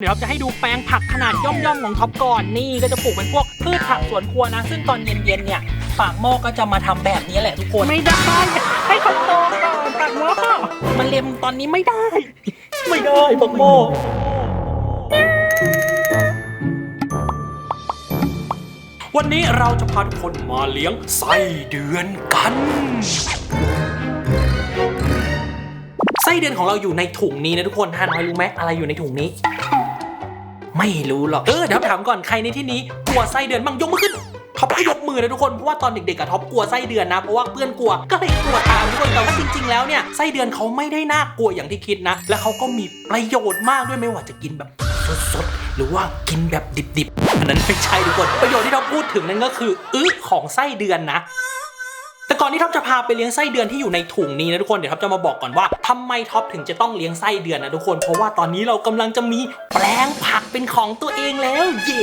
เดี๋ยวเราจะให้ดูแปลงผักขนาดย่อมๆของท็อปก่อนนี่ก็จะปลูกเป็นพวกพืชผักสวนครัวนะ ซึ่งตอนเย็นๆเนี่ยปากหม้อก็จะมาทำแบบนี้แหละทุกคนไม่ได้ ให้เขาโตก่อนปากหม้อมันเล็มตอนนี้ไม่ได้ ไม่ได้ปากหม้อวันนี้เราจะพาทุกคนมาเลี้ยงไส้เดือนกันไส้เดือนของเราอยู่ในถุงนี้นะทุกคนฮานอยรู้ไหมอะไรอยู่ในถุงนี้ ไม่รู้หรอก เออเดี๋ยวถามก่อนใครในที่นี้กลัวไส้เดือนบ้างยกมือขึ้นท็อปก็ยกมือนะทุกคนเพราะว่าตอนเด็กๆกับท็อปกลัวไส้เดือนนะเพราะว่าเพื่อนกลัวก็เลยกลัวตามทุกคนแต่ว่าจริงๆแล้วเนี่ยไส้เดือนเขาไม่ได้น่ากลัวอย่างที่คิดนะ และเขาก็มีประโยชน์มากด้วยไม่ว่าจะกินแบบสดๆหรือว่ากินแบบดิบๆอันนั้นไม่ใช่ทุกคนประโยชน์ที่เราพูดถึงนั่นก็คืออึของไส้เดือนนะแต่ ก่อนที่ท็อปจะพาไปเลี้ยงไส้เดือนที่อยู่ในถุงนี้นะทุกคนเดี๋ยวท็อปจะมาบอกก่อนว่าทำไมท็อปถึงจะต้องเลี้ยงไส้เดือนนะทุกคน เพราะว่าตอนนี้เรากำลังจะมีแปลงผักเป็นของตัวเองแล้วเย้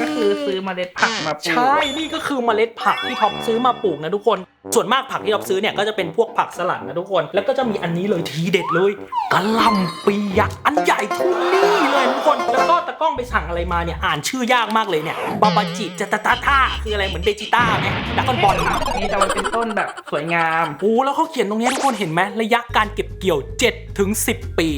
ก็คือซื้อเมล็ดผักมาปลูกใช่นี่ก็คือเมล็ดผักที่ท็อปซื้อมาปลูกนะทุกคน ส่วนมากผักที่ท็อปซื้อเนี่ยก็จะเป็นพวกผักสลัดนะทุกคน แล้วก็จะมีอันนี้เลยทีเด็ดเลยกะหล่ำปียักษ์อันใหญ่เทุนนี่เลยทุกคนแล้วก็ตะกล้องไปสั่งอะไรมาเนี่ยอ่านชื่อยากมากเลยเนี่ยบาบาจิจะตาตาท่าคืออะไรเหมือนเบจิต้าไหมดักกอนบอลนี่แต่มันเป็นต้นแบบสวยงามโอ้แล้วเขาเขียนตรงนี้ทุกคนเห็นไหมระยะการเก็บเกี่ยว7ถึง10 ปี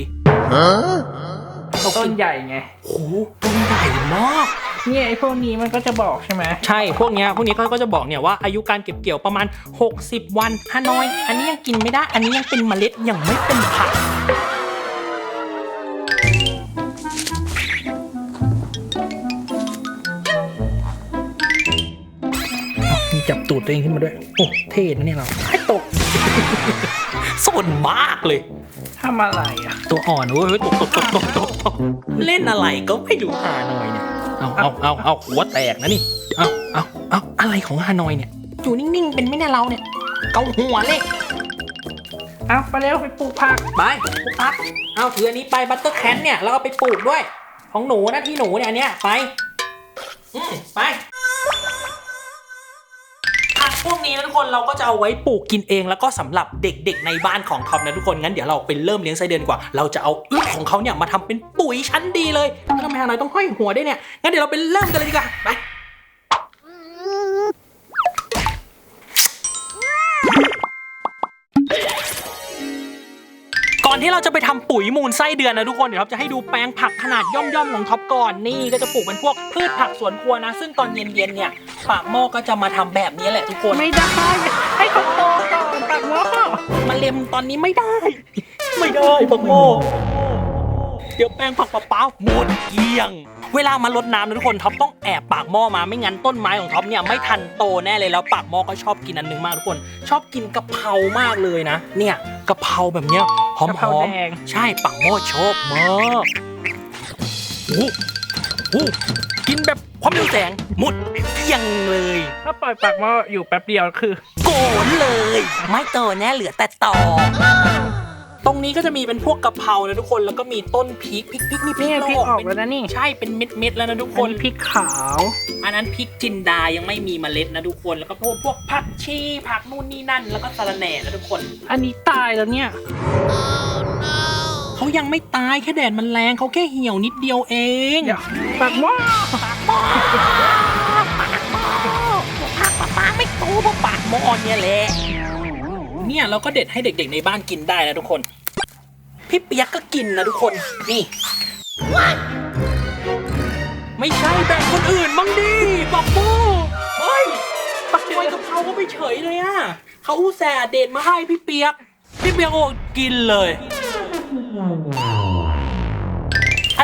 ต้นใหญ่ไงโอ้โหต้นใหญ่มากเนี่ยไอ้พวกนี้มันก็จะบอกใช่ไหมใช่พวกเนี้ยพวกนี้เขาก็จะบอกเนี่ยว่าอายุการเก็บเกี่ยวประมาณ 60 วันฮานอย อันนี้ยังกินไม่ได้ อันนี้ยังเป็นเมล็ดยังไม่เป็นผัก จับตูดตัวเองขึ้นมาด้วย โอ้ เท่นะเนี่ยเราให้ตกสนมากเลย ทำอะไรอะ ตัวอ่อนเว้ยตกตกตกตกตกตกเล่นอะไรก็ไม่รู้ฮานอยเนี่ย เอาเอาเอาเอาหัวแตกนะนี่ เอาเอาเอาอะไรของฮานอยเนี่ย อยู่นิ่งๆ เป็นไม่แน่เราเนี่ย เกาหัวเลยเอาไปเร็วไปปลูกผัก ไปปุ๊กปั๊บเอาถืออันนี้ไปบัตเตอร์แคนเนี่ยแล้วเอาไปปลูกด้วย ของหนูนะที่หนูเนี่ยอันเนี้ยไป อืมไปผัก พวกนี้นะทุกคนเราก็จะเอาไว้ปลูกกินเอง แล้วก็สำหรับเด็กๆในบ้านของท็อปนะทุกคนงั้นเดี๋ยวเราไปเริ่มเลี้ยงไส้เดือนกว่า เราจะเอาอึของเขาเนี่ยมาทำเป็นปุ๋ยชั้นดีเลยแล้วทำไมฮานอยต้องห้อยหัวได้เนี่ยงั้นเดี๋ยวเราไปเริ่มกันเลยดีกว่าไป อนที่เราจะไปทำปุ๋ยมูลไส้เดือนนะทุกคนเดี๋ยวท็อปจะให้ดูแปลงผักขนาดย่อมๆของท็อปก่อนนี่ก็จะปลูกเป็นพวกพืชผักสวนครัวนะ ซึ่งตอนเย็นๆเนี่ยปากหม้อก็จะมาทำแบบนี้แหละทุกคนไม่ได้ ให้เขาโตก่อนปากหม้อมันเล็มตอนนี้ไม่ได้ ไม่ได้ปากหม้อเดี๋ยวแปลงผักเปล่าๆหมดเกลี้ยงเวลามาลดน้ำนะทุกคนท็อปต้องแอบปากหม้อมาไม่งั้นต้นไม้ของท็อปเนี่ยไม่ทันโตแน่เลยแล้วปากหม้อก็ชอบกินอันหนึงมากทุกคน ชอบกินกะเพรามากเลยนะ เนี่ยกะเพราแบบเนี้ย หอมกะเพราๆแดง ใช่ปังหม้อชอบมากโอ้โหกินแบบความเร็วแสงหมดเกลี้ยงเลย ถ้าปล่อยปากหม้ออยู่แป๊บเดียวคือ โกนเลย ไม่โตแน่เหลือแต่ตอ ตรงนี้ก็จะมีเป็นพวกกะเพรานะทุกคนแล้วก็มีต้นพริกพริกพริกนี่พรินี่กพริกเราออกเป็นแล้วนะนี่ ใช่เป็นเม็ดเม็ดๆแล้วนะทุกคคนนพริกขาว อันนั้นพริกจินดายังไม่มีเมล็ดนะทุกคนแล้วก็พวกพวกผักชีผักนู่นนี่นั่น แล้วก็สะระแหน่นะทุกคน อันนี้ตายแล้วเนี่ยเขายังไม่ตายแค่แดดมันแรงเขาแค่เหี่ยวนิดเดียวเองเดี๋ยวปากหม้อผักปลาไม่โตเพราะปากหม้อเนี่ยแหละเนี่ยเราก็เด็ดให้เด็กๆในบ้านกินได้นะทุกคน พี่เปียกก็กินนะทุกคน นี่ ไม่ใช่แบ่งคนอื่นบ้างดิบอกโบเฮ้ยปักไว้กับเขาก็ไม่เฉยเลยอะเขาอุตส่าห์เด็ดมาให้พี่เปียก พี่เปียกโอ้กินเลยอั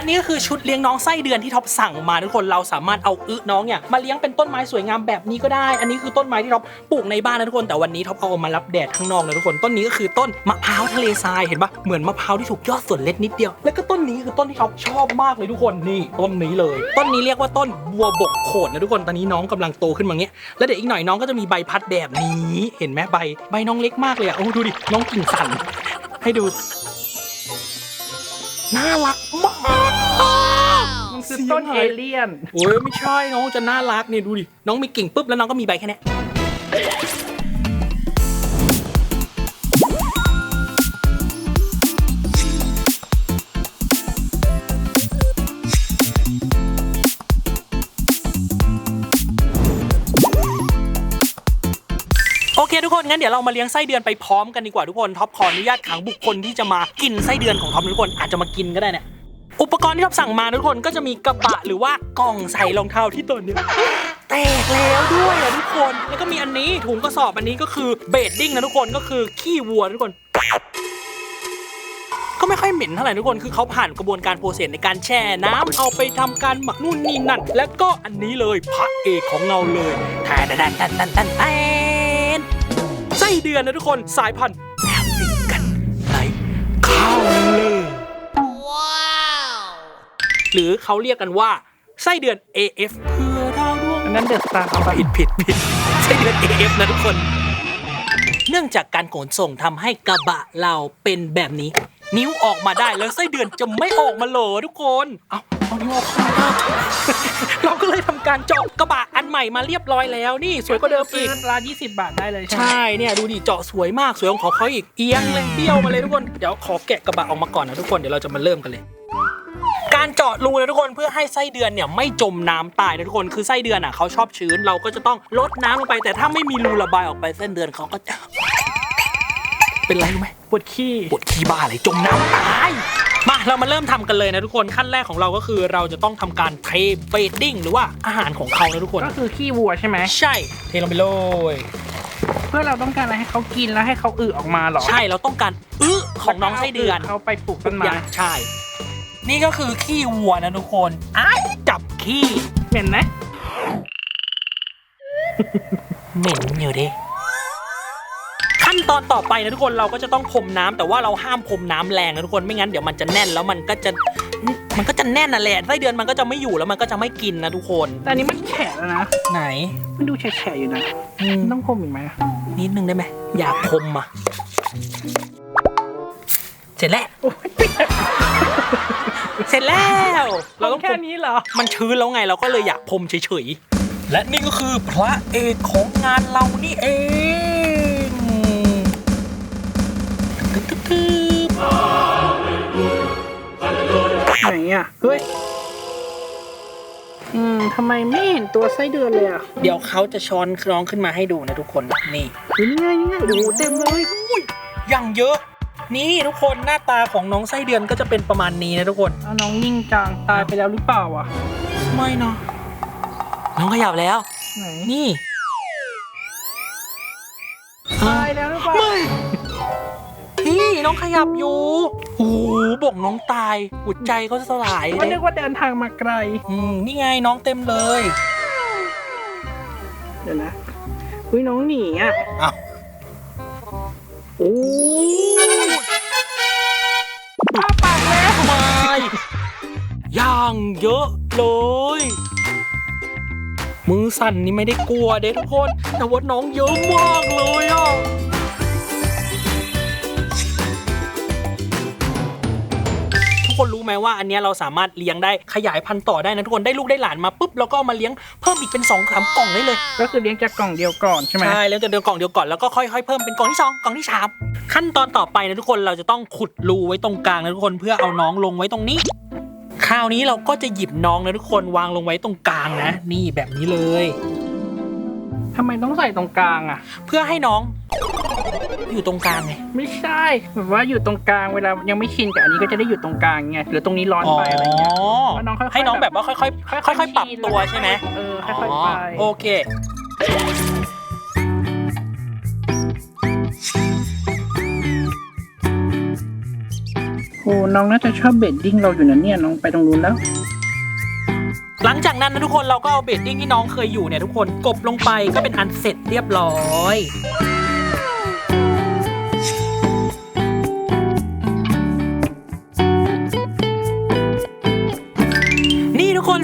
นนี้ก็คือชุดเลี้ยงน้องไส้เดือนที่ท็อปสั่งมาทุกคนเราสามารถเอาอึน้องเนี่ยมาเลี้ยงเป็นต้นไม้สวยงามแบบนี้ก็ได้ อันนี้คือต้นไม้ที่ท็อปปลูกในบ้านนะทุกคนแต่วันนี้ท็อปเอามารับแดดข้างนอกนะทุกคนต้นนี้ก็คือต้นมะพร้าวทะเลทรายเห็นปะเหมือนมะพร้าวที่ถูกยอดส่วนเล็กนิดเดียว แล้วก็ต้นนี้คือต้นที่ท็อปชอบมากเลยทุกคนนี่ต้นนี้เลย ต้นนี้เรียกว่าต้นบัวบกโขดนะทุกคนตอนนี้น้องกำลังโตขึ้นมาเงี้ยแล้วเดี๋ยวอีกหน่อยน้องก็จะมีใบพัดแบบนี้เห็นไหมใบใบน้องเล็กมากเลยอะโอ้ดูดิน้องกิ่งสั่นให้ดูน่ารักมากมัน คือต้นเอเลี่ยนโอ้ยไม่ใช่น้องจะน่ารักเนี่ยดูดิ น้องมีกิ่งปุ๊บแล้วน้องก็มีใบแค่นี้โอเคทุกคนงั้นเดี๋ยวเรามาเลี้ยงไส้เดือนไปพร้อมกันดีกว่าทุกคนท็อปขออนุญาตขังบุคคลที่จะมากินไส้เดือนของท็อปทุกคนอาจจะมากินก็ได้เนี่ย อุปกรณ์ที่ท็อปสั่งมาทุกคนก็จะมีกระบะหรือว่ากล่องใส่รองเท้าที่ตัวเนี้ยแตกแล้วด้วยอะทุกคน แล้วก็มีอันนี้ถุงกระสอบอันนี้ก็คือเบดดิ้งนะทุกคนก็คือขี้วัวทุกคนก็ไม่ค่อยเหม็นเท่าไหร่ทุกคนคือเขาผ่านกระบวนการโปรเซสในการแช่น้ำเอาไปทำการหมักนู่นนี่นั่น แล้วก็อันนี้เลยพระเอกของเราเลยแทนแทนแทนแทนแทนแทนไส้เดือนนะทุกคนสายพันธุ์แอฟริกันไนข้าวเลย หรือเขาเรียกกันว่าไส้เดือน AF เพื่อดาวดวงอันนั้นเดือดตาร์ผิดผิดผิดไส้เดือน AF นะทุกคน เนื่องจากการขนส่งทำให้กระบะเราเป็นแบบนี้ นิ้วออกมาได้แล้วไส้เดือนจะไม่ออกมาเหรอทุกคน เอาเอานิ้วออกมาเราก็เลยทำการเจาะกระบะอันใหม่มาเรียบร้อยแล้วนี่สวยกว่าเดิมซื้อีอกร้าน20 บาทได้เลยใช่ไหมใช่เนี่ยดูดิเจาะสวยมากสวยของเขาอีกเอียงเลยเบี้ยวมาเลยทุกคนเดี๋ยวขอแกะกระบะออกมาก่อนนะทุกคนเดี๋ยวเราจะมาเริ่มกันเลย การเจาะรูนะทุกคนเพื่อให้ไส้เดือนเนี่ยไม่จมน้ำตายนะทุกคนคือไส้เดือนอะเขาชอบชื้นเราก็จะต้องลดน้ำลงไปแต่ถ้าไม่มีรูระบายออกไปเส้นเดือนเขาก็จะเป็นไรรู้ไหมปวดขี้ปวดขี้บ้าเลยจมน้ำตายมาเรามาเริ่มทำกันเลยนะทุกคนขั้นแรกของเราก็คือเราจะต้องทำการเทเบดดิ้งหรือว่าอาหารของเขานะทุกคน ก็คือขี้วัวใช่ไหมใช่เทลงไปเลยเพื่อเราต้องการอะไรให้เขากินแล้วให้เขาอึออกมาเหรอ ใช่เราต้องการอื้อของน้องไส้เดือนเขาไปปลูกต้นไม้ใช่ นี่ก็คือขี้วัวนะทุกคนอ้ายจับขี้เหม็นไหมเหม็นอยู่ดิขั้นตอนต่อไปนะทุกคนเราก็จะต้องพรมน้ำแต่ว่าเราห้ามพรมน้ำแรงนะทุกคนไม่งั้นเดี๋ยวมันจะแน่นแล้วมันก็จะมันก็จะแน่นน่ะแหละไส้เดือนมันก็จะไม่อยู่แล้วมันก็จะไม่กินนะทุกคนแต่อันนี้มันแฉะแล้วนะไหน มันดูแฉะๆอยู่นะอืมต้องคมอีกไหมอะนิดนึงได้ไหมอยากพรมอะเสร็จแล้วโอ้ย เสร็จแล้ว เราต้องพแค่รมนี้เหรอ มันชื้นแล้วไงเราก็เลยอยากพรมเฉยๆ และนี่ก็คือพระเอกของงานเรานี่เองตึ๊บตึ๊บตึ๊บไหนอะ เฮ้ย อืมทำไมไม่เห็นตัวไส้เดือนเลยอะเดี๋ยวเขาจะช้อนน้องขึ้นมาให้ดูนะทุกคน นี่เฮ้ยนี่ไงนี่ไงโอ้โหเต็มเลยอย่างเยอะ นี่ทุกคนหน้าตาของน้องไส้เดือนก็จะเป็นประมาณนี้นะทุกคนเอาน้องนิ่งจังตายไปแล้วหรือเปล่าอะ ไม่เนาะน้องขยับแล้ว ไหนนี่ตายแล้วหรือเปล่า ไม่พี่น้องขยับอยู่โอ้โหบอกน้องตายหัวใจเขาจะสลายก็นึกว่าเดินทางมาไกล อืมนี่ไงน้องเต็มเลย เดี๋ยวนะอุ้ยน้องหนีอะอ้าวโอ้อ้ อย่างเยอะเลย มือสั่นนี่ไม่ได้กลัวเด็ทุกคน แต่ว่าน้องเยอะมากเลยอะทุกคนรู้ไหมว่าอันเนี้ยเราสามารถเลี้ยงได้ขยายพันธุ์ต่อได้นะทุกคนได้ลูกได้หลานมาปุ๊บแล้วก็เอามาเลี้ยงเพิ่มอีกเป็น2องสามกล่องได้เลยก็คือเลี้ยงจากกล่องเดียวก่อนใช่ไหมใช่แล้วจะเดินกล่องเดียวก่อนแล้วก็ค่อยๆเพิ่มเป็นกล่องที่สองกล่องที่สามขั้นตอนต่อไปนะทุกคนเราจะต้องขุดรูไว้ตรงกลางนะทุกคนเพื่อเอาน้องลงไว้ตรงนี้ คราวนี้เราก็จะหยิบน้องนะทุกคนวางลงไว้ตรงกลางนะ นี่แบบนี้เลย ทำไมต้องใส่ตรงกลางอะ เพื่อให้น้อง อยู่ตรงกลางไง ไม่ใช่แบบว่าอยู่ตรงกลางเวลายังไม่ชินกับอันนี้ก็จะได้อยู่ตรงกลางไงหรือตรงนี้ร้อนไปอะไรเงี้ยว่าน้องค่อยๆให้น้องแบบว่าค่อยๆค่อยๆปรับตัวใช่ไหมเออค่อยๆไป โอเค โอ้น้องน่าจะชอบเบดดิ้งเราอยู่นะเนี่ยน้องไปตรงนู้นแล้ว หลังจากนั้นนะทุกคนเราก็เอาเบดดิ้งที่น้องเคยอยู่เนี่ยทุกคนกบลงไปก็เป็นอันเสร็จเรียบร้อย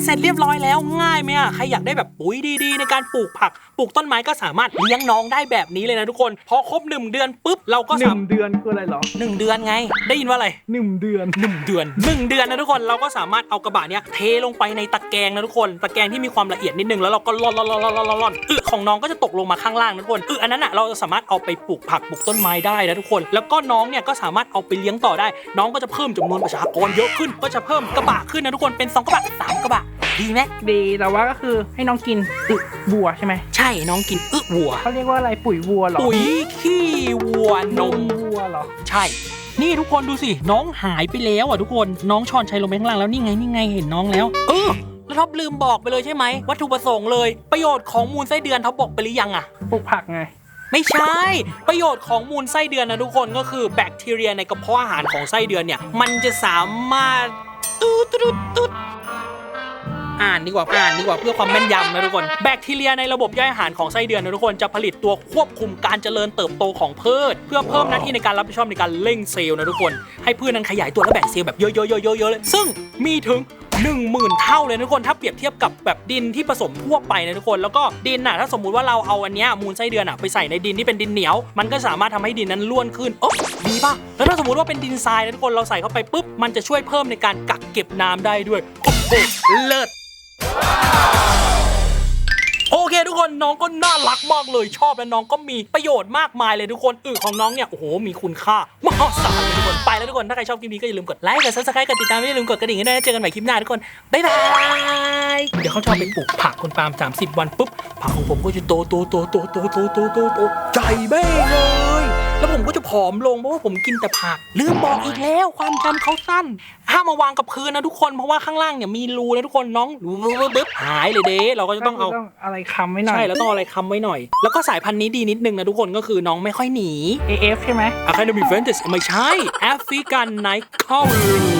เสร็จเรียบร้อยแล้วง่ายไหมอะใครอยากได้แบบปุ๋ยดีๆ ในการปลูกผัก ปลูกต้นไม้ก็สามารถเลี้ยงน้องได้แบบนี้เลยนะทุกคน พอครบหนึ่งเดือนปุ๊บเราก็หสานึ่มงเดือนคืออะไรเหรอหนึ่งเดือนไง ได้ยินว่าอะไร หนึ่งเดือน หนึ่งเดือนหนึ่งเดือนนะทุกคนเราก็สามารถเอากระบะเนี้ยเทลงไปในตะแกรงนะทุกคน ตะแกรงที่มีความละเอียดนิดนึงแล้วเราก็ร่อนร่อนร่อนร่อนร่อนร่อนอึของน้องก็จะตกลงมาข้างล่างนะทุกคนอึอันนั้นอะเราจะสามารถเอาไปปลูกผักปลูกต้นไม้ได้นะทุกคน แล้วก็น้องเนี่ยก็สามารถเอาไปเลี้ยงต่อได้ น้องก็จะเพิ่มจำนวนประชากรเยอะขึ้นก็จะเพิ่มกระบะขึ้นนะทุกคนเป็นสองกระบะสามกระบะดีไหมดีแต่ว่าก็คือให้น้องกินอึบัวใช่ไหมใช่น้องกินอึวัว เขาเรียกว่าอะไรปุ๋ยวัวเหรอปุ๋ยขี้วัวนมวัวเหรอ ใช่ นี่ทุกคนดูสิ น้องหายไปแล้วอะทุกคนน้องชอนชัยลงไปข้างล่างแล้วนี่ไงนี่ไงเห็นน้องแล้ว เออแล้วท็อปลืมบอกไปเลยใช่ไหมวัตถุประสงค์เลย ประโยชน์ของมูลไส้เดือนท็อปบอกไปหรือยังอะปลูกผักไงไม่ใช่ ประโยชน์ของมูลไส้เดือนนะทุกคนก็คือแบคทีเรียในกระเพาะอาหารของไส้เดือนเนี่ย มันจะสามารถตูดตูดตูด อ่านดีกว่าอ่านดีกว่าเพื่อความแม่นยำนะทุกคน แบคทีเรียในระบบย่อยอาหารของไส้เดือนนะทุกคนจะผลิตตัวควบคุมการเจริญเติบโตของพืช เพื่อเพิ่มหน้าที่ในการรับผิดชอบในการเร่งเซลล์นะทุกคน ให้พืชนั้นขยายตัวและแบ่งเซลล์แบบเยอะๆๆๆเลยซึ่งมีถึง1 0,000 เท่าเลยนะทุกคนถ้าเปรียบเทียบกับแบบดินที่ผสมทั่วไปนะทุกคน แล้วก็ดินน่ะถ้าสมมุติว่าเราเอาอันเนี้ยมูลไส้เดือนอะไปใส่ในดินที่เป็นดินเหนียว มันก็สามารถทำให้ดินนั้นร่วนขึ้นโอ้ดีป่ะแล้วถ้าสมมติว่าเป็นดินทรายนะทุกคนเราใส่เข้าไปปุ๊บมันจะช่วยเพิ่มในการกักเก็บน้ำได้ด้วยโอ้โหเลิศ โอเคทุกคนน้องก็น่ารักมากเลยชอบและน้องก็มีประโยชน์มากมายเลยทุกคนอึของน้องเนี่ยโอ้โหมีคุณค่ามหาศาลเลยทุกคนไปแล้วทุกคนถ้าใครชอบคลิปนี้ก็อย่าลืมกดไลค์กดซับสไครต์กดติดตามไม่ลืมกดกระดิ่งให้ด้วยนะเจอกันใหม่คลิปหน้าทุกคนบ๊ายบายเดี๋ยวเขาชอบไปปลูกผักคุณปาล์ม30 วันปุ๊บผักของผมก็จะโตโตโตโตโตโตโตโตโตใหญ่เบ้เลย แล้วผมก็จะผอมลงเพราะว่าผมกินแต่ผัก ลืมบอกอีกแล้วความจำเขาสั้น ห้ามมาวางกับพื้นนะทุกคนเพราะว่าข้างล่างเนี่ยมีรูนะทุกคนน้องรูบึ๊บหายเลยเด้เราก็จะต้องเอาต้องอะไรคำไว้หน่อย ใช่แล้วต้องเอาอะไรค้ำไว้หน่อย แล้วก็สายพันธุ์นี้ดีนิดนึงนะทุกคนก็คือน้องไม่ค่อยหนี AF ใช่ไหม Academy Fantasy ไม่ใช่ African Night Call